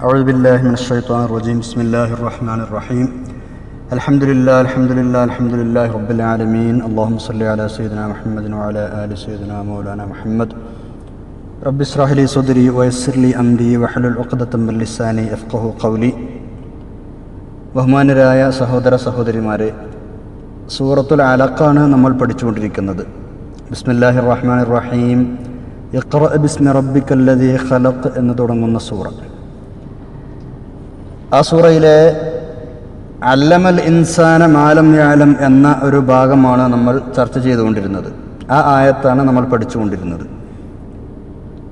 أعوذ بالله من الشيطان الرجيم بسم الله الرحمن الرحيم الحمد لله الحمد لله الحمد لله رب العالمين اللهم صل على سيدنا محمد وعلى آل سيدنا مولانا محمد رب اشرح لي صدري ويسر لي أمري واحلل عقدة من لساني يفقه قولي ബഹുമാനരായ സഹോദര സഹോദരിമാരെ സൂറത്തുൽ അലക്കാണ് നമ്മൾ പഠിച്ചുകൊണ്ടിരിക്കുന്നത് ബിസ്മില്ലാഹി റഹ്മാൻ റഹീം ഇഖ്റ ബിസ്മി റബ്ബിക്കല്ലദീ ഖലഖ് എന്ന് തുടങ്ങുന്ന സൂറ ആ സൂറയിലെ അല്ലമൽ ഇൻസാന മാലം യാലം എന്ന ഒരു ഭാഗമാണ് നമ്മൾ ചർച്ച ചെയ്തുകൊണ്ടിരുന്നത്. ആ ആയത്താണ് നമ്മൾ പഠിച്ചുകൊണ്ടിരുന്നത്.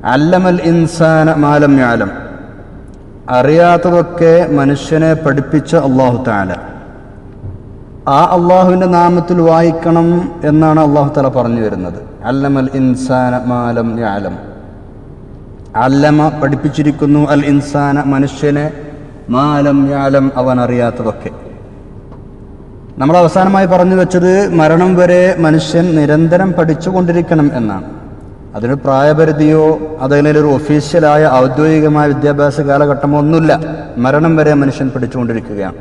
അല്ലമൽ ഇൻസാന മാലം യാലം. അറിയാത്തതൊക്കെ മനുഷ്യനെ പഠിപ്പിച്ച അള്ളാഹു താല ആ അള്ളാഹുവിന്റെ നാമത്തിൽ വായിക്കണം എന്നാണ് അള്ളാഹു താല പറഞ്ഞു വരുന്നത്. അല്ലമൽ ഇൻസാന മാലം യാലം. അല്ലമ പഠിപ്പിച്ചിരിക്കുന്നു അൽ ഇൻസാന മനുഷ്യനെ മാലം യാലം അവൻ അറിയാത്തതൊക്കെ നമ്മൾ അവസാനമായി പറഞ്ഞു വെച്ചത് മരണം വരെ മനുഷ്യൻ നിരന്തരം പഠിച്ചുകൊണ്ടിരിക്കണം എന്നാണ്. അതിന് പ്രായപരിധിയോ അതിനൊരു ഒഫീഷ്യലായ ഔദ്യോഗികമായ വിദ്യാഭ്യാസ കാലഘട്ടമോ ഒന്നുമില്ല മരണം വരെ മനുഷ്യൻ പഠിച്ചുകൊണ്ടിരിക്കുകയാണ്.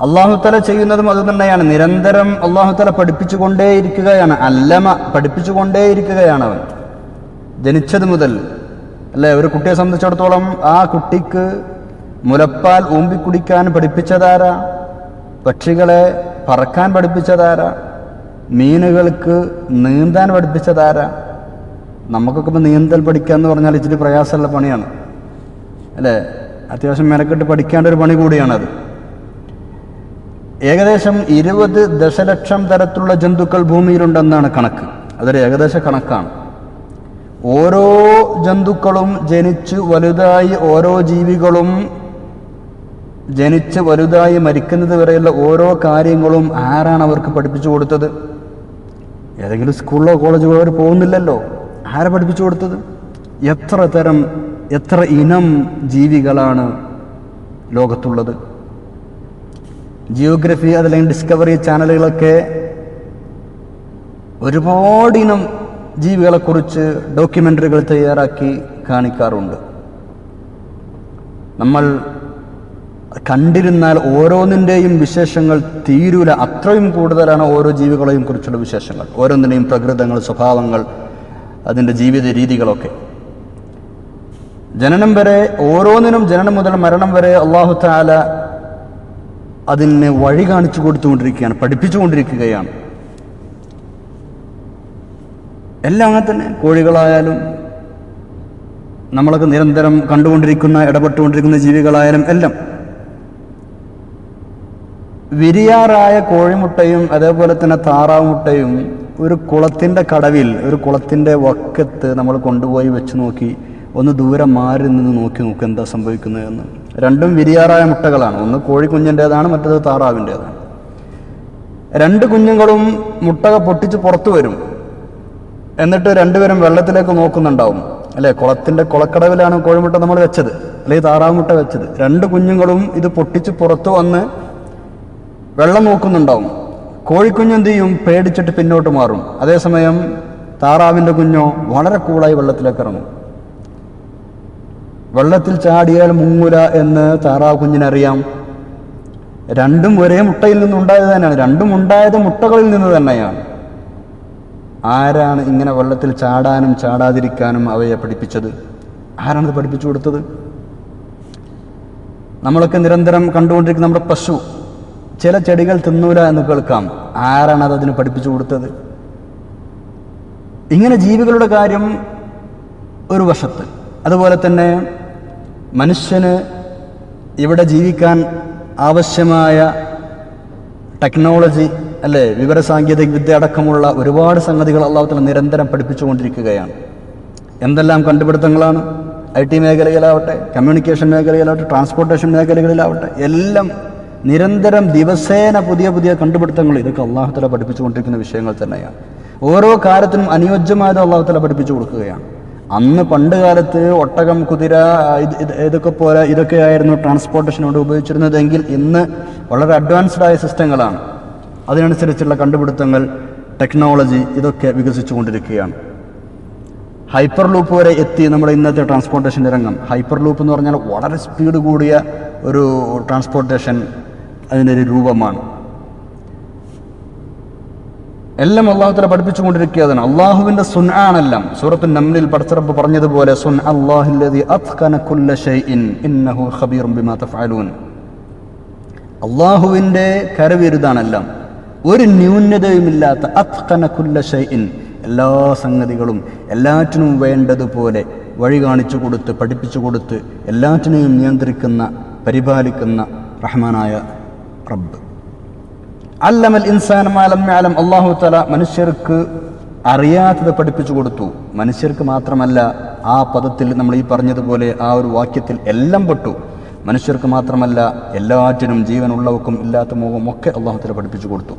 അള്ളാഹുത്തല ചെയ്യുന്നതും അത് തന്നെയാണ്. നിരന്തരം അള്ളാഹുത്തല പഠിപ്പിച്ചുകൊണ്ടേയിരിക്കുകയാണ്. അല്ലമ പഠിപ്പിച്ചുകൊണ്ടേയിരിക്കുകയാണ് അവൻ. ജനിച്ചത് മുതൽ അല്ലേ? ഒരു കുട്ടിയെ സംബന്ധിച്ചിടത്തോളം ആ കുട്ടിക്ക് മുലപ്പാൽ ഊമ്പിക്കുടിക്കാൻ പഠിപ്പിച്ചതാരാ? പക്ഷികളെ പറക്കാൻ പഠിപ്പിച്ചതാരാ? മീനുകൾക്ക് നീന്താൻ പഠിപ്പിച്ചതാരാ? നമുക്കൊക്കെ ഇപ്പോൾ നീന്തൽ പഠിക്കുക എന്ന് പറഞ്ഞാൽ ഇച്ചിരി പ്രയാസമുള്ള പണിയാണ്. അല്ലേ? അത്യാവശ്യം മെനക്കെട്ട് പഠിക്കേണ്ട ഒരു പണി കൂടിയാണത്. ഏകദേശം ഇരുപത് ദശലക്ഷം തരത്തിലുള്ള ജന്തുക്കൾ ഭൂമിയിലുണ്ടെന്നാണ് കണക്ക്. അതൊരു ഏകദേശ കണക്കാണ്. ഓരോ ജന്തുക്കളും ജനിച്ച് വലുതായി ഓരോ ജീവികളും ജനിച്ച് വലുതായി മരിക്കുന്നത് വരെയുള്ള ഓരോ കാര്യങ്ങളും ആരാണ് അവർക്ക് പഠിപ്പിച്ചു കൊടുത്തത്? ഏതെങ്കിലും സ്കൂളിലോ കോളേജിലോ അവർ പോകുന്നില്ലല്ലോ. ആരെ പഠിപ്പിച്ചു കൊടുത്തത്? എത്ര തരം എത്ര ഇനം ജീവികളാണ് ലോകത്തുള്ളത്? ജിയോഗ്രഫി അതല്ലെങ്കിൽ ഡിസ്കവറി ചാനലുകളൊക്കെ ഒരുപാട് ഇനം ജീവികളെക്കുറിച്ച് ഡോക്യുമെന്ററികൾ തയ്യാറാക്കി കാണിക്കാറുണ്ട്. നമ്മൾ കണ്ടിരുന്നാൽ ഓരോന്നിന്റെയും വിശേഷങ്ങൾ തീരൂല. അത്രയും കൂടുതലാണ് ഓരോ ജീവികളെയും കുറിച്ചുള്ള വിശേഷങ്ങൾ. ഓരോന്നിന്റെയും പ്രകൃതങ്ങൾ സ്വഭാവങ്ങൾ അതിന്റെ ജീവിത രീതികളൊക്കെ. ജനനം വരെ ഓരോന്നിനും ജനനം മുതൽ മരണം വരെ അള്ളാഹു താല അതിനെ വഴി കാണിച്ചു കൊടുത്തുകൊണ്ടിരിക്കുകയാണ് പഠിപ്പിച്ചുകൊണ്ടിരിക്കുകയാണ്. എല്ലാം അങ്ങനെ തന്നെ. കോഴികളായാലും നമ്മളൊക്കെ നിരന്തരം കണ്ടുകൊണ്ടിരിക്കുന്ന ഇടപെട്ടുകൊണ്ടിരിക്കുന്ന ജീവികളായാലും എല്ലാം. വിരിയാറായ കോഴിമുട്ടയും അതേപോലെ തന്നെ താറാവ് മുട്ടയും ഒരു കുളത്തിന്റെ കടവിൽ ഒരു കുളത്തിന്റെ വക്കത്ത് നമ്മൾ കൊണ്ടുപോയി വെച്ച് നോക്കി ഒന്ന് ദൂരെ മാറി നിന്ന് നോക്കി നോക്കി എന്താ സംഭവിക്കുന്നതെന്ന് രണ്ടും വിരിയാറായ മുട്ടകളാണ്. ഒന്ന് കോഴി കുഞ്ഞിന്റേതാണ് മറ്റേത് താറാവിന്റേതാണ്. രണ്ട് കുഞ്ഞുങ്ങളും മുട്ടക പൊട്ടിച്ച് പുറത്തു വരും. എന്നിട്ട് രണ്ടുപേരും വെള്ളത്തിലേക്ക് നോക്കുന്നുണ്ടാവും. അല്ലേ? കുളത്തിന്റെ കുളക്കടവിലാണ് കോഴിമുട്ട നമ്മൾ വെച്ചത്. അല്ലെങ്കിൽ താറാവ് മുട്ട വെച്ചത്. രണ്ട് കുഞ്ഞുങ്ങളും ഇത് പൊട്ടിച്ച് പുറത്തു വന്ന് വെള്ളം നോക്കുന്നുണ്ടാവും. കോഴിക്കുഞ്ഞ് എന്ത് ചെയ്യും? പേടിച്ചിട്ട് പിന്നോട്ട് മാറും. അതേസമയം താറാവിന്റെ കുഞ്ഞോ വളരെ കൂളായി വെള്ളത്തിലേക്ക് ഇറങ്ങും. വെള്ളത്തിൽ ചാടിയാൽ മുങ്ങൂല എന്ന് താറാവ് കുഞ്ഞിനറിയാം. രണ്ടും ഒരേ മുട്ടയിൽ നിന്നുണ്ടായത് തന്നെയാണ്. രണ്ടും ഉണ്ടായത് മുട്ടകളിൽ നിന്ന് തന്നെയാണ്. ആരാണ് ഇങ്ങനെ വെള്ളത്തിൽ ചാടാനും ചാടാതിരിക്കാനും അവയെ പഠിപ്പിച്ചത്? ആരാണത് പഠിപ്പിച്ചു കൊടുത്തത്? നമ്മളൊക്കെ നിരന്തരം കണ്ടുകൊണ്ടിരിക്കുന്ന നമ്മുടെ പശു. ചില ചെടികൾ തിന്നൂല എന്ന് കേൾക്കാം. ആരാണ് അത് അതിന് പഠിപ്പിച്ചു കൊടുത്തത്? ഇങ്ങനെ ജീവികളുടെ കാര്യം ഒരു വശത്ത്. അതുപോലെ തന്നെ മനുഷ്യന് ഇവിടെ ജീവിക്കാൻ ആവശ്യമായ ടെക്നോളജി അല്ലേ വിവരസാങ്കേതിക വിദ്യ അടക്കമുള്ള ഒരുപാട് സംഗതികൾ അള്ളാഹുത്തല നിരന്തരം പഠിപ്പിച്ചുകൊണ്ടിരിക്കുകയാണ്. എന്തെല്ലാം കണ്ടുപിടുത്തങ്ങളാണ്? ഐ ടി മേഖലയിലാവട്ടെ കമ്മ്യൂണിക്കേഷൻ മേഖലയിലാവട്ടെ ട്രാൻസ്പോർട്ടേഷൻ മേഖലകളിലാവട്ടെ എല്ലാം നിരന്തരം ദിവസേന പുതിയ പുതിയ കണ്ടുപിടുത്തങ്ങൾ ഇതൊക്കെ അള്ളാഹുത്തല പഠിപ്പിച്ചുകൊണ്ടിരിക്കുന്ന വിഷയങ്ങൾ തന്നെയാണ്. ഓരോ കാര്യത്തിനും അനുയോജ്യമായത് അള്ളാഹുത്തല പഠിപ്പിച്ചു കൊടുക്കുകയാണ്. അന്ന് പണ്ട് കാലത്ത് ഒട്ടകം കുതിര ഇത് ഇത് ഇതൊക്കെ പോലെ ഇതൊക്കെയായിരുന്നു ട്രാൻസ്പോർട്ടേഷനോട് ഉപയോഗിച്ചിരുന്നതെങ്കിൽ ഇന്ന് വളരെ അഡ്വാൻസ്ഡ് ആയ സിസ്റ്റങ്ങളാണ്. അതിനനുസരിച്ചുള്ള കണ്ടുപിടുത്തങ്ങൾ ടെക്നോളജി ഇതൊക്കെ വികസിച്ചുകൊണ്ടിരിക്കുകയാണ് ഹൈപ്പർ ലൂപ്പ് വരെ എത്തി നമ്മുടെ ഇന്നത്തെ ട്രാൻസ്പോർട്ടേഷൻ രംഗം. ഹൈപ്പർ ലൂപ്പ് എന്ന് പറഞ്ഞാൽ വളരെ സ്പീഡ് കൂടിയ ഒരു ട്രാൻസ്പോർട്ടേഷൻ അതിന്റെ ഒരു രൂപമാണ്. എല്ലാം അള്ളാഹുത്തല പഠിപ്പിച്ചുകൊണ്ടിരിക്കുകയാണ് അള്ളാഹുവിന്റെ സുൻ ആണെല്ലാം സൂറത്തു നമ്മിൽ പടച്ചിറപ്പ് പറഞ്ഞതുപോലെ സുൻ അള്ളാഹുവിന്റെ കരവിരുതാണെല്ലാം. ഒരു ന്യൂനതയുമില്ലാത്ത അത്ഖന കുല്ല ഷൈഇൻ. എല്ലാ സംഗതികളും എല്ലാറ്റിനും വേണ്ടതുപോലെ വഴി കാണിച്ചു കൊടുത്ത് പഠിപ്പിച്ചു കൊടുത്ത് എല്ലാറ്റിനെയും നിയന്ത്രിക്കുന്ന പരിപാലിക്കുന്ന റഹ്മാനായ റബ്ബ്. അല്ലമൽ ഇൻസാൻ മാലം മാലം അള്ളാഹു തല മനുഷ്യർക്ക് അറിയാത്തത് പഠിപ്പിച്ചു കൊടുത്തു. മനുഷ്യർക്ക് മാത്രമല്ല ആ പദത്തിൽ നമ്മൾ ഈ പറഞ്ഞതുപോലെ ആ ഒരു വാക്യത്തിൽ എല്ലാം പെട്ടു. മനുഷ്യർക്ക് മാത്രമല്ല എല്ലാറ്റിനും ജീവനുള്ളവർക്കും ഇല്ലാത്ത മുഖവും ഒക്കെ അള്ളാഹുത്തല തല പഠിപ്പിച്ചു കൊടുത്തു.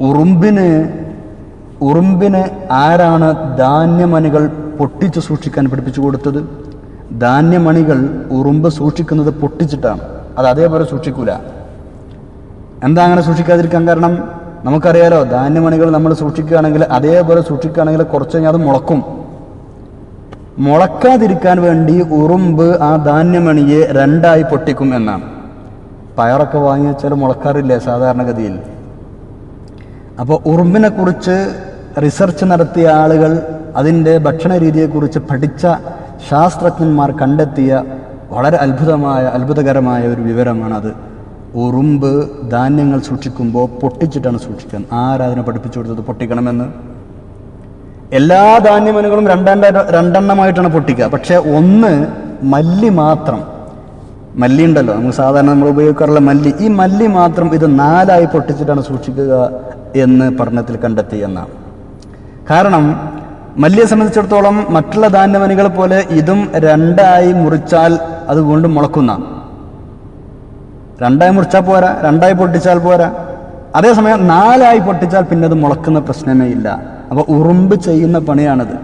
ഉറുമ്പിന് ഉറുമ്പിന് ആരാണ് ധാന്യമണികൾ പൊട്ടിച്ച് സൂക്ഷിക്കാൻ പഠിപ്പിച്ചു കൊടുത്തത്? ധാന്യമണികൾ ഉറുമ്പ് സൂക്ഷിക്കുന്നത് പൊട്ടിച്ചിട്ടാണ്. അത് അതേപോലെ സൂക്ഷിക്കൂല. എന്താ അങ്ങനെ സൂക്ഷിക്കാതിരിക്കാൻ കാരണം? നമുക്കറിയാലോ ധാന്യമണികൾ നമ്മൾ സൂക്ഷിക്കുകയാണെങ്കിൽ അതേപോലെ സൂക്ഷിക്കുകയാണെങ്കിൽ കുറച്ച് കഴിഞ്ഞാൽ അത് മുളക്കും. മുളക്കാതിരിക്കാൻ വേണ്ടി ഉറുമ്പ് ആ ധാന്യമണിയെ രണ്ടായി പൊട്ടിക്കും എന്നാണ്. പയറൊക്കെ വാങ്ങി വെച്ചാൽ മുളക്കാറില്ലേ സാധാരണഗതിയിൽ? അപ്പോൾ ഉറുമ്പിനെ കുറിച്ച് റിസർച്ച് നടത്തിയ ആളുകൾ അതിന്റെ ഭക്ഷണ രീതിയെക്കുറിച്ച് പഠിച്ച ശാസ്ത്രജ്ഞന്മാർ കണ്ടെത്തിയ വളരെ അത്ഭുതമായ അത്ഭുതകരമായ ഒരു വിവരമാണത്. ഉറുമ്പ് ധാന്യങ്ങൾ സൂക്ഷിക്കുമ്പോൾ പൊട്ടിച്ചിട്ടാണ് സൂക്ഷിക്കാൻ. ആരാധന പഠിപ്പിച്ചു കൊടുത്തത് പൊട്ടിക്കണമെന്ന്? എല്ലാ ധാന്യമനുകളും രണ്ടെണ്ണ രണ്ടെണ്ണമായിട്ടാണ് പൊട്ടിക്കുക. പക്ഷേ ഒന്ന് മല്ലി മാത്രം. മല്ലി ഉണ്ടല്ലോ. നമുക്ക് സാധാരണ നമ്മൾ ഉപയോഗിക്കാറുള്ള മല്ലി. ഈ മല്ലി മാത്രം ഇത് നാലായി പൊട്ടിച്ചിട്ടാണ് സൂക്ഷിക്കുക എന്ന് പഠനത്തിൽ കണ്ടെത്തി എന്നാണ്. കാരണം മല്ലിയെ സംബന്ധിച്ചിടത്തോളം മറ്റുള്ള ധാന്യമനികളെ പോലെ ഇതും രണ്ടായി മുറിച്ചാൽ അതുകൊണ്ട് മുളക്കുന്ന രണ്ടായി മുറിച്ചാൽ പോരാ രണ്ടായി പൊട്ടിച്ചാൽ പോരാ. അതേസമയം നാലായി പൊട്ടിച്ചാൽ പിന്നെ അത് മുളക്കുന്ന പ്രശ്നമേ ഇല്ല. അപ്പോൾ ഉറുമ്പ് ചെയ്യുന്ന പണിയാണത്.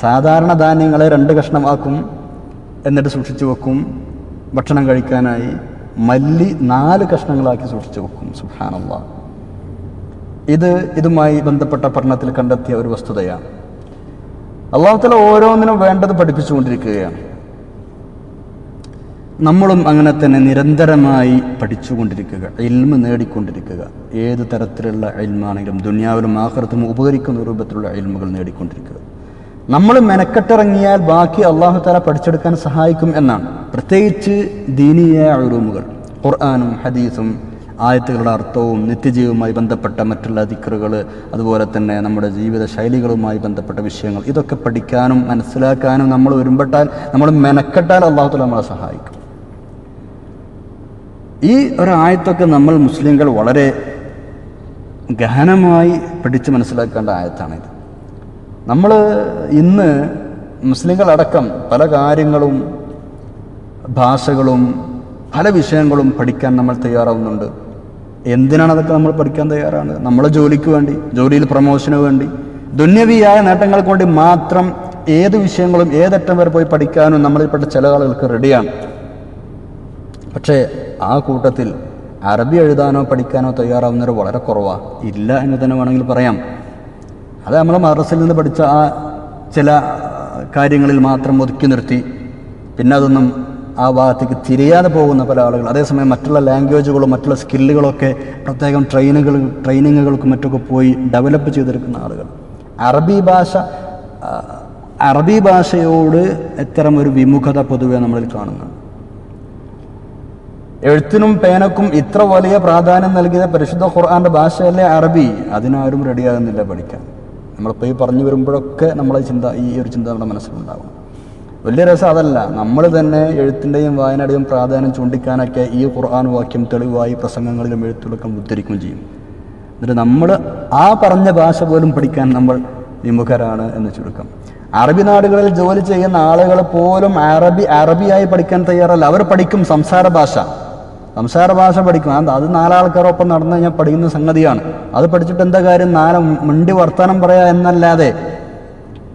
സാധാരണ ധാന്യങ്ങളെ രണ്ട് കഷ്ണമാക്കും എന്നിട്ട് സൂക്ഷിച്ചു വെക്കും. ഭക്ഷണം കഴിക്കാനായി മല്ലി നാല് കഷ്ണങ്ങളാക്കി സൂക്ഷിച്ചു വെക്കും. സുഹാനുള്ള ഇത് ഇതുമായി ബന്ധപ്പെട്ട പഠനത്തിൽ കണ്ടെത്തിയ ഒരു വസ്തുതയാണ്. അള്ളാഹുത്തല ഓരോന്നിനും വേണ്ടത് പഠിപ്പിച്ചുകൊണ്ടിരിക്കുകയാണ്. നമ്മളും അങ്ങനെ തന്നെ നിരന്തരമായി പഠിച്ചുകൊണ്ടിരിക്കുക ഇൽമ നേടിക്കൊണ്ടിരിക്കുക. ഏത് തരത്തിലുള്ള അയൽമാണെങ്കിലും ദുനിയാവിലും ആഹൃത്തും ഉപകരിക്കുന്ന രൂപത്തിലുള്ള ഇൽമുകൾ നേടിക്കൊണ്ടിരിക്കുക. നമ്മൾ മെനക്കെട്ടിറങ്ങിയാൽ ബാക്കി അള്ളാഹു താല പഠിച്ചെടുക്കാൻ സഹായിക്കും എന്നാണ്. പ്രത്യേകിച്ച് ദീനീയ ഉറൂമുകൾ ഖുർആാനും ഹദീസും ആയത്തുകളുടെ അർത്ഥവും നിത്യജീവവുമായി ബന്ധപ്പെട്ട മറ്റുള്ള ദിക്കറുകൾ അതുപോലെ തന്നെ നമ്മുടെ ജീവിത ശൈലികളുമായി ബന്ധപ്പെട്ട വിഷയങ്ങൾ ഇതൊക്കെ പഠിക്കാനും മനസ്സിലാക്കാനും നമ്മൾ ഒരുമ്പെട്ടാൽ നമ്മൾ മെനക്കെട്ടാൽ അള്ളാഹു താല നമ്മളെ സഹായിക്കും. ഈ ഒരായത്തൊക്കെ നമ്മൾ മുസ്ലിങ്ങൾ വളരെ ഗഹനമായി പിടിച്ച് മനസ്സിലാക്കേണ്ട ആയത്താണിത്. നമ്മൾ ഇന്ന് മുസ്ലിങ്ങളടക്കം പല കാര്യങ്ങളും ഭാഷകളും പല വിഷയങ്ങളും പഠിക്കാൻ നമ്മൾ തയ്യാറാവുന്നുണ്ട്. എന്തിനാണ് അതൊക്കെ നമ്മൾ പഠിക്കാൻ തയ്യാറാണ്? നമ്മളെ ജോലിക്ക് വേണ്ടി ജോലിയിൽ പ്രമോഷന് വേണ്ടി. ദുന്യവിയായ നേട്ടങ്ങൾക്ക് വേണ്ടി മാത്രം ഏത് വിഷയങ്ങളും ഏതറ്റം വരെ പോയി പഠിക്കാനും നമ്മളിൽപ്പെട്ട ചില ആളുകൾക്ക് റെഡിയാണ് പക്ഷേ ആ കൂട്ടത്തിൽ അറബി എഴുതാനോ പഠിക്കാനോ തയ്യാറാവുന്നവർ വളരെ കുറവാണ് ഇല്ല എന്ന് തന്നെ വേണമെങ്കിൽ പറയാം. അത് നമ്മൾ മദ്രസയിൽ നിന്ന് പഠിച്ച ആ ചില കാര്യങ്ങളിൽ മാത്രം ഒതുക്കി നിർത്തി. പിന്നെ അതൊന്നും ആ ഭാഗത്തേക്ക് തിരിയാതെ പോകുന്ന പല ആളുകൾ അതേസമയം മറ്റുള്ള ലാംഗ്വേജുകളും മറ്റുള്ള സ്കില്ലുകളൊക്കെ പ്രത്യേകം ട്രെയിനുകൾ ട്രെയിനിങ്ങുകൾക്കും മറ്റൊക്കെ പോയി ഡെവലപ്പ് ചെയ്തെടുക്കുന്ന ആളുകൾ. അറബി ഭാഷ അറബി ഭാഷയോട് ഇത്തരം ഒരു വിമുഖത പൊതുവെ നമ്മളിൽ കാണുന്നുണ്ട്. എഴുത്തിനും പേനക്കും ഇത്ര വലിയ പ്രാധാന്യം നൽകിയ പരിശുദ്ധ ഖുർആന്റെ ഭാഷയല്ലേ അറബി? അതിനാരും റെഡിയാകുന്നില്ല പഠിക്കാൻ. നമ്മളിപ്പോൾ ഈ പറഞ്ഞു വരുമ്പോഴൊക്കെ നമ്മളെ ചിന്ത ഈ ഒരു ചിന്ത നമ്മുടെ മനസ്സിലുണ്ടാകും വലിയ രസം അതല്ല. നമ്മൾ തന്നെ എഴുത്തിന്റെയും വായനയുടെയും പ്രാധാന്യം ചൂണ്ടിക്കാനൊക്കെ ഈ ഖുർആൻ വാക്യം തെളിവായി പ്രസംഗങ്ങളിലും എഴുത്തുകളൊക്കെ ഉദ്ധരിക്കുകയും ചെയ്യും. എന്നിട്ട് നമ്മൾ ആ പറഞ്ഞ ഭാഷ പോലും പഠിക്കാൻ നമ്മൾ വിമുഖരാണ് എന്ന് ചുരുക്കം. അറബി നാടുകളിൽ ജോലി ചെയ്യുന്ന ആളുകൾ പോലും അറബി അറബിയായി പഠിക്കാൻ തയ്യാറല്ല. അവർ പഠിക്കും സംസാര ഭാഷ. സംസാര ഭാഷ പഠിക്കണം. അത് നാലാൾക്കാരൊപ്പം നടന്നു കഴിഞ്ഞാൽ പഠിക്കുന്ന സംഗതിയാണ്. അത് പഠിച്ചിട്ട് എന്താ കാര്യം? നാല മിണ്ടി വർത്തമാനം പറയാ എന്നല്ലാതെ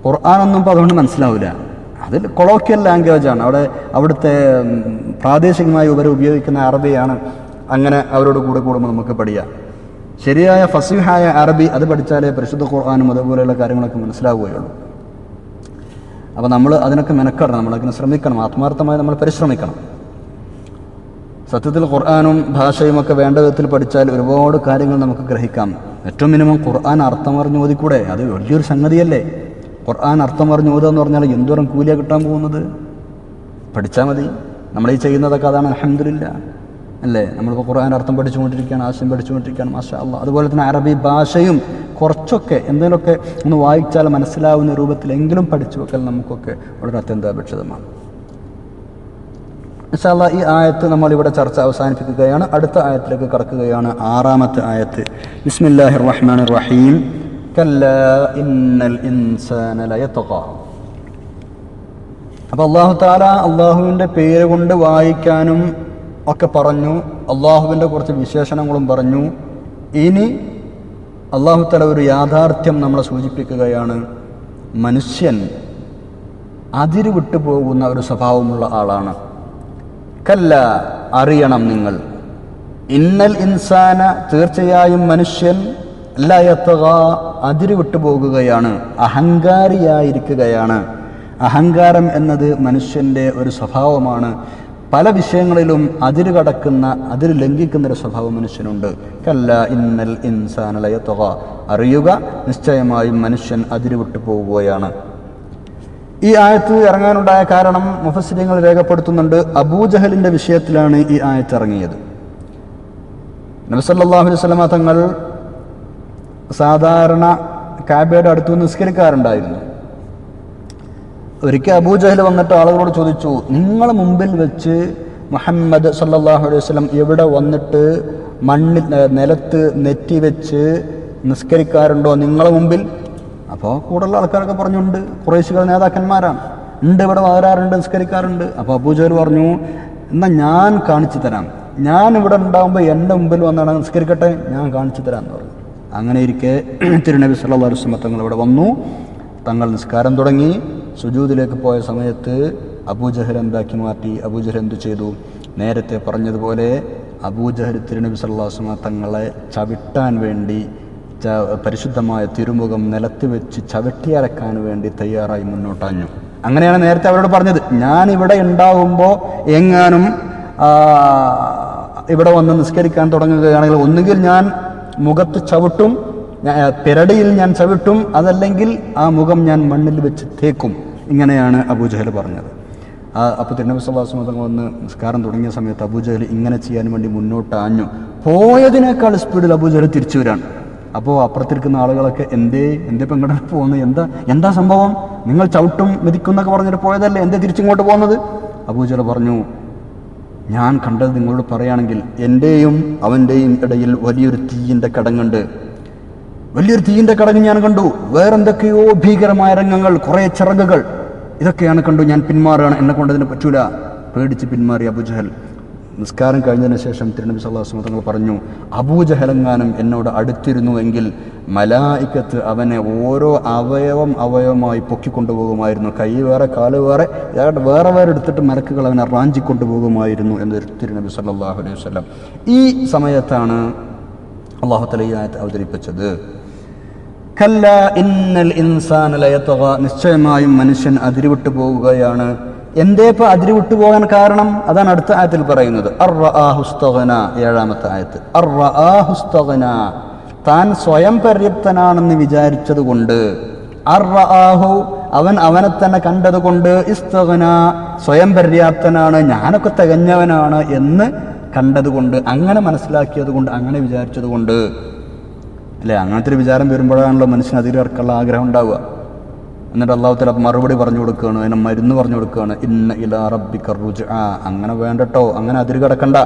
ഖുർആാനൊന്നും ഇപ്പോൾ അതുകൊണ്ട് മനസ്സിലാവില്ല അതിൽ കൊളോക്കിയൽ ലാംഗ്വേജാണ് അവിടെ അവിടുത്തെ പ്രാദേശികമായി ഇവർ ഉപയോഗിക്കുന്ന അറബിയാണ്. അങ്ങനെ അവരോട് കൂടെ കൂടുമ്പോൾ നമുക്ക് പഠിക്കാം. ശരിയായ ഫസീഹായ അറബി അത് പഠിച്ചാലേ പരിശുദ്ധ ഖുർആാനും അതുപോലെയുള്ള കാര്യങ്ങളൊക്കെ മനസ്സിലാവുകയുള്ളൂ. അപ്പോൾ നമ്മൾ അതിനൊക്കെ മെനക്കെടണം. നമ്മളൊക്കെ ശ്രമിക്കണം. ആത്മാർത്ഥമായി നമ്മൾ പരിശ്രമിക്കണം. സത്യത്തിൽ ഖുർആാനും ഭാഷയും ഒക്കെ വേണ്ട വിധത്തിൽ പഠിച്ചാൽ ഒരുപാട് കാര്യങ്ങൾ നമുക്ക് ഗ്രഹിക്കാം. ഏറ്റവും മിനിമം ഖുർആൻ അർത്ഥമറിഞ്ഞ് ഓതിക്കൂടെ? അത് വലിയൊരു സംഗതിയല്ലേ? ഖുർആൻ അർത്ഥമറിഞ്ഞ് ഓതുക എന്ന് പറഞ്ഞാൽ എന്തോരം കൂലിയ കിട്ടാൻ പോകുന്നത്? പഠിച്ചാൽ മതി. നമ്മൾ ഈ ചെയ്യുന്നതൊക്കെ അതാണ് അലഹമില്ല അല്ലേ? നമ്മളിപ്പോൾ ഖുർആൻ അർത്ഥം പഠിച്ചുകൊണ്ടിരിക്കുകയാണ് ആശയം പഠിച്ചുകൊണ്ടിരിക്കുകയാണ് മാഷാ അള്ളാഹ് അതുപോലെ തന്നെ അറബി ഭാഷയും കുറച്ചൊക്കെ എന്തെങ്കിലുമൊക്കെ ഒന്ന് വായിച്ചാൽ മനസ്സിലാവുന്ന രൂപത്തിലെങ്കിലും പഠിച്ചു വെക്കൽ നമുക്കൊക്കെ വളരെ അത്യന്താപേക്ഷിതമാണ്. ഇൻഷാല്ല ഈ ആയത്ത് നമ്മൾ ഇവിടെ ചർച്ച അവസാനിപ്പിക്കുകയാണ്. അടുത്ത ആയത്തിലേക്ക് കടക്കുകയാണ്. ആറാമത്തെ ആയത്ത്. ബിസ്മില്ലാഹിർ റഹ്മാനിർ റഹീം അപ്പോൾ അള്ളാഹു താല അള്ളാഹുവിന്റെ പേര് കൊണ്ട് വായിക്കാനും ഒക്കെ പറഞ്ഞു. അള്ളാഹുവിന്റെ കുറച്ച് വിശേഷണങ്ങളും പറഞ്ഞു. ഇനി അള്ളാഹു താല ഒരു യാഥാർത്ഥ്യം നമ്മളെ സൂചിപ്പിക്കുകയാണ്. മനുഷ്യൻ അതിരുവിട്ടു പോകുന്ന ഒരു സ്വഭാവമുള്ള ആളാണ്. കല്ല അറിയണം നിങ്ങൾ. ഇന്നൽ ഇൻസാന തീർച്ചയായും മനുഷ്യൻ ലയത്തുക വിട്ടുപോകുകയാണ് വിട്ടു അഹങ്കാരിയായിരിക്കുകയാണ്. അഹങ്കാരം എന്നത് മനുഷ്യന്റെ ഒരു സ്വഭാവമാണ്. പല വിഷയങ്ങളിലും അതിര് കടക്കുന്ന അതിര് ലംഘിക്കുന്ന ഒരു സ്വഭാവം മനുഷ്യനുണ്ട്. കല്ല ഇന്നൽ ഇൻസാനലയ തുക അറിയുക നിശ്ചയമായും മനുഷ്യൻ അതിര് വിട്ടു പോകുകയാണ്. ഈ ആയത്ത് ഇറങ്ങാനുണ്ടായ കാരണം മുഫസ്ലിങ്ങൾ രേഖപ്പെടുത്തുന്നുണ്ട്. അബൂജഹലിന്റെ വിഷയത്തിലാണ് ഈ ആയത്ത് ഇറങ്ങിയത്. നബിസല്ലാഹു അലൈഹി സ്വലമ തങ്ങൾ സാധാരണ കാബയുടെ അടുത്ത് നിസ്കരിക്കാറുണ്ടായിരുന്നു. ഒരിക്കൽ അബൂജഹൽ വന്നിട്ട് ആളുകളോട് ചോദിച്ചു നിങ്ങൾ മുമ്പിൽ വെച്ച് മുഹമ്മദ് സല്ലാഹു അലൈഹി വസല്ലം എവിടെ വന്നിട്ട് മണ്ണിൽ നിലത്ത് നെറ്റി വെച്ച് നിസ്കരിക്കാറുണ്ടോ? നിങ്ങളെ മുമ്പിൽ അപ്പോൾ കൂടുതലുള്ള ആൾക്കാരൊക്കെ പറഞ്ഞുണ്ട്. കുറേശികൾ നേതാക്കന്മാരാണ്. ഉണ്ട് ഇവിടെ വരാറുണ്ട് നിസ്കരിക്കാറുണ്ട്. അപ്പോൾ അബൂജഹൽ പറഞ്ഞു എന്നാൽ ഞാൻ കാണിച്ചു തരാം. ഞാൻ ഇവിടെ ഉണ്ടാകുമ്പോൾ എന്റെ മുമ്പിൽ വന്നാണ് നിസ്കരിക്കട്ടെ? ഞാൻ കാണിച്ചു തരാം എന്ന് പറഞ്ഞു. അങ്ങനെ ഇരിക്കെ തിരുനബി സല്ലല്ലാഹു അലൈഹി വസല്ലം തങ്ങൾ ഇവിടെ വന്നു. തങ്ങൾ നിസ്കാരം തുടങ്ങി. സുജൂദിലേക്ക് പോയ സമയത്ത് അബൂജഹൽ എന്താക്കി മാറ്റി? അബൂജഹൽ എന്തു ചെയ്തു? നേരത്തെ പറഞ്ഞതുപോലെ അബൂജഹൽ തിരുനബി സല്ലാസ്മ തങ്ങളെ ചവിട്ടാൻ വേണ്ടി പരിശുദ്ധമായ തിരുമുഖം നിലത്ത് വെച്ച് ചവിട്ടിയരക്കാൻ വേണ്ടി തയ്യാറായി മുന്നോട്ടാഞ്ഞു. അങ്ങനെയാണ് നേരത്തെ അവരോട് പറഞ്ഞത് ഞാൻ ഇവിടെ ഉണ്ടാകുമ്പോൾ എങ്ങാനും ഇവിടെ വന്ന് നിസ്കരിക്കാൻ തുടങ്ങുകയാണെങ്കിൽ ഒന്നുകിൽ ഞാൻ മുഖത്ത് ചവിട്ടും പിരടിയിൽ ഞാൻ ചവിട്ടും അതല്ലെങ്കിൽ ആ മുഖം ഞാൻ മണ്ണിൽ വെച്ച് തേക്കും. ഇങ്ങനെയാണ് അബൂജഹൽ പറഞ്ഞത്. ആ അപ്പോൾ തിരുനബി സ്വലാസ്മ തങ്ങൾ വന്ന് നിസ്കാരം തുടങ്ങിയ സമയത്ത് അബൂജഹൽ ഇങ്ങനെ ചെയ്യാൻ വേണ്ടി മുന്നോട്ട് ആഞ്ഞു പോയതിനേക്കാൾ സ്പീഡിൽ അബൂജഹൽ തിരിച്ചു വരാണ്. അപ്പോൾ അപ്പുറത്തിരിക്കുന്ന ആളുകളൊക്കെ എന്തേ എന്തേ ഇപ്പം പോകുന്നത്? എന്താ എന്താ സംഭവം? നിങ്ങൾ ചവിട്ടും മെതിക്കുന്നൊക്കെ പറഞ്ഞിട്ട് പോയതല്ലേ? എന്തേ തിരിച്ചിങ്ങോട്ട് പോകുന്നത്? അബൂജഹൽ പറഞ്ഞു ഞാൻ കണ്ടത് നിങ്ങളോട് പറയുകയാണെങ്കിൽ എന്റെയും അവന്റെയും ഇടയിൽ വലിയൊരു തീയിന്റെ കടങ്ങുണ്ട്. വലിയൊരു തീയിന്റെ കടങ്ങ് ഞാൻ കണ്ടു. വേറെന്തൊക്കെയോ ഭീകരമായ രംഗങ്ങൾ കുറേ ചിറകുകൾ ഇതൊക്കെയാണ് കണ്ടു. ഞാൻ പിന്മാറുകയാണ്. എന്നെ കൊണ്ടതിന് പറ്റൂല. പേടിച്ച് പിന്മാറി അബുജഹൽ നിസ്കാരം കഴിഞ്ഞതിന് ശേഷം തിരുനബി സല്ലാസ്ലം തങ്ങൾ പറഞ്ഞു അബൂജഹലങ്ങാനും എന്നോട് അടുത്തിരുന്നു എങ്കിൽ മലായിക്കത്ത് അവനെ ഓരോ അവയവം അവയവമായി പൊക്കിക്കൊണ്ടുപോകുമായിരുന്നു. കൈ വേറെ കാൽ വേറെ വേറെ വേറെ എടുത്തിട്ട് മരക്കുകൾ അവനെ റാഞ്ചിക്കൊണ്ടുപോകുമായിരുന്നു എന്ന് തിരുനബി സല്ലാഹു അലൈഹി വസല്ലം ഈ സമയത്താണ് അള്ളാഹു തല ആയത്ത് അവതരിപ്പിച്ചത്. കല്ല ഇന്നൽ ഇൻസാന ലയത്തക നിശ്ചയമായും മനുഷ്യൻ അതിരിവിട്ടു പോവുകയാണ്. എന്തേ ഇപ്പൊ വിട്ടുപോകാൻ പോകാൻ കാരണം? അതാണ് അടുത്ത ആയത്തിൽ പറയുന്നത്. അർറആഹുസ്തഗന ഏഴാമത്തെ ആയത്ത്. താൻ സ്വയം പര്യാപ്തനാണെന്ന് വിചാരിച്ചത് കൊണ്ട് അർറആഹു അവൻ അവനെ തന്നെ കണ്ടതുകൊണ്ട് ഇസ്തഗന സ്വയം പര്യാപ്തനാണ് ഞാനൊക്കെ തികഞ്ഞവനാണ് എന്ന് കണ്ടതുകൊണ്ട് അങ്ങനെ മനസ്സിലാക്കിയത് കൊണ്ട് അങ്ങനെ വിചാരിച്ചത് കൊണ്ട് അല്ലേ? അങ്ങനത്തെ ഒരു വിചാരം വരുമ്പോഴാണല്ലോ മനുഷ്യന് അതിരിറക്കുള്ള ആഗ്രഹം ഉണ്ടാവുക. എന്നിട്ട് അള്ളാഹു തല മറുപടി പറഞ്ഞു കൊടുക്കുകയാണ് അതിനെ മരുന്ന് പറഞ്ഞു കൊടുക്കുകയാണ്. ഇന്ന ഇലാ റബ്ബി കറുജ് ആ അങ്ങനെ വേണ്ടട്ടോ അങ്ങനെ അതിര് കിടക്കണ്ട.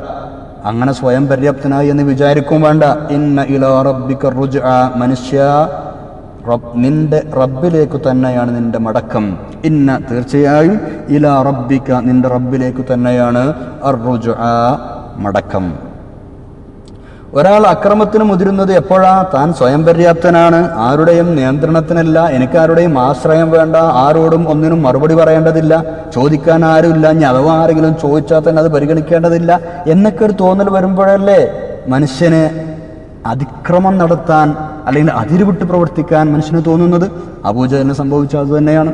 അങ്ങനെ സ്വയം പര്യാപ്തനായി എന്ന് വിചാരിക്കും വേണ്ട. ഇന്ന ഇലാ റബ്ബി കറുജ് ആ മനുഷ്യ നിന്റെ റബ്ബിലേക്ക് തന്നെയാണ് നിന്റെ മടക്കം. ഇന്ന തീർച്ചയായും ഇല റബ്ബിക്ക നിന്റെ റബ്ബിലേക്ക് തന്നെയാണ് അർറുജു മടക്കം. ഒരാൾ അക്രമത്തിന് മുതിരുന്നത് എപ്പോഴാ? താൻ സ്വയം പര്യാപ്തനാണ്. ആരുടെയും നിയന്ത്രണത്തിനല്ല. എനിക്ക് ആരുടെയും ആശ്രയം വേണ്ട. ആരോടും ഒന്നിനും മറുപടി പറയേണ്ടതില്ല. ചോദിക്കാൻ ആരുമില്ല. ഇനി അഥവാ ആരെങ്കിലും ചോദിച്ചാൽ തന്നെ അത് പരിഗണിക്കേണ്ടതില്ല. എന്നൊക്കെ ഒരു തോന്നൽ വരുമ്പോഴല്ലേ മനുഷ്യന് അതിക്രമം നടത്താൻ അല്ലെങ്കിൽ അതിരുവിട്ട് പ്രവർത്തിക്കാൻ മനുഷ്യന് തോന്നുന്നത്? അബൂജലിന് സംഭവിച്ച അത് തന്നെയാണ്.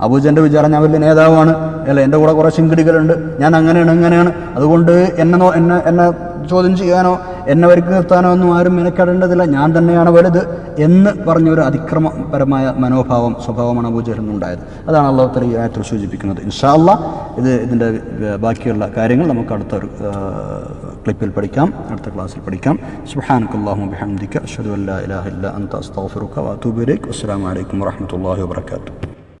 അബൂജന്റെ വിചാരം ഞാൻ വലിയ നേതാവാണ്. അല്ല എന്റെ കൂടെ കുറേ ശിങ്കിടികളുണ്ട്. ഞാൻ അങ്ങനെയാണ് ഇങ്ങനെയാണ്. അതുകൊണ്ട് എന്നെ എന്നെ എന്നെ ചോദ്യം ചെയ്യാനോ എന്നെ വരിക്ക് നിർത്താനോ ഒന്നും ആരും മെനക്കെടേണ്ടതില്ല. ഞാൻ തന്നെയാണ് വലുത് എന്ന് പറഞ്ഞൊരു അതിക്രമപരമായ മനോഭാവം സ്വഭാവമാണ് അബൂജഹലിനുണ്ടായത് അതാണ് അള്ളാഹു തല ആയത്തിൽ സൂചിപ്പിക്കുന്നത് ഇൻഷാ അല്ലാ ഇത് ഇതിന്റെ ബാക്കിയുള്ള കാര്യങ്ങൾ നമുക്ക് അടുത്തൊരു ക്ലിപ്പിൽ പഠിക്കാം അടുത്ത ക്ലാസ്സിൽ പഠിക്കാം. സുബ്ഹാനക്കല്ലാഹു ബിഹംദിക അഷ്ഹദു അല്ലാ ഇലാഹ ഇല്ല അൻത അസ്തഗ്ഫിറുക വഅതൂബു ഇലൈക്. അസ്സലാമു അലൈക്കും വറഹ്മത്തുള്ളാഹി വബറകാതുഹു.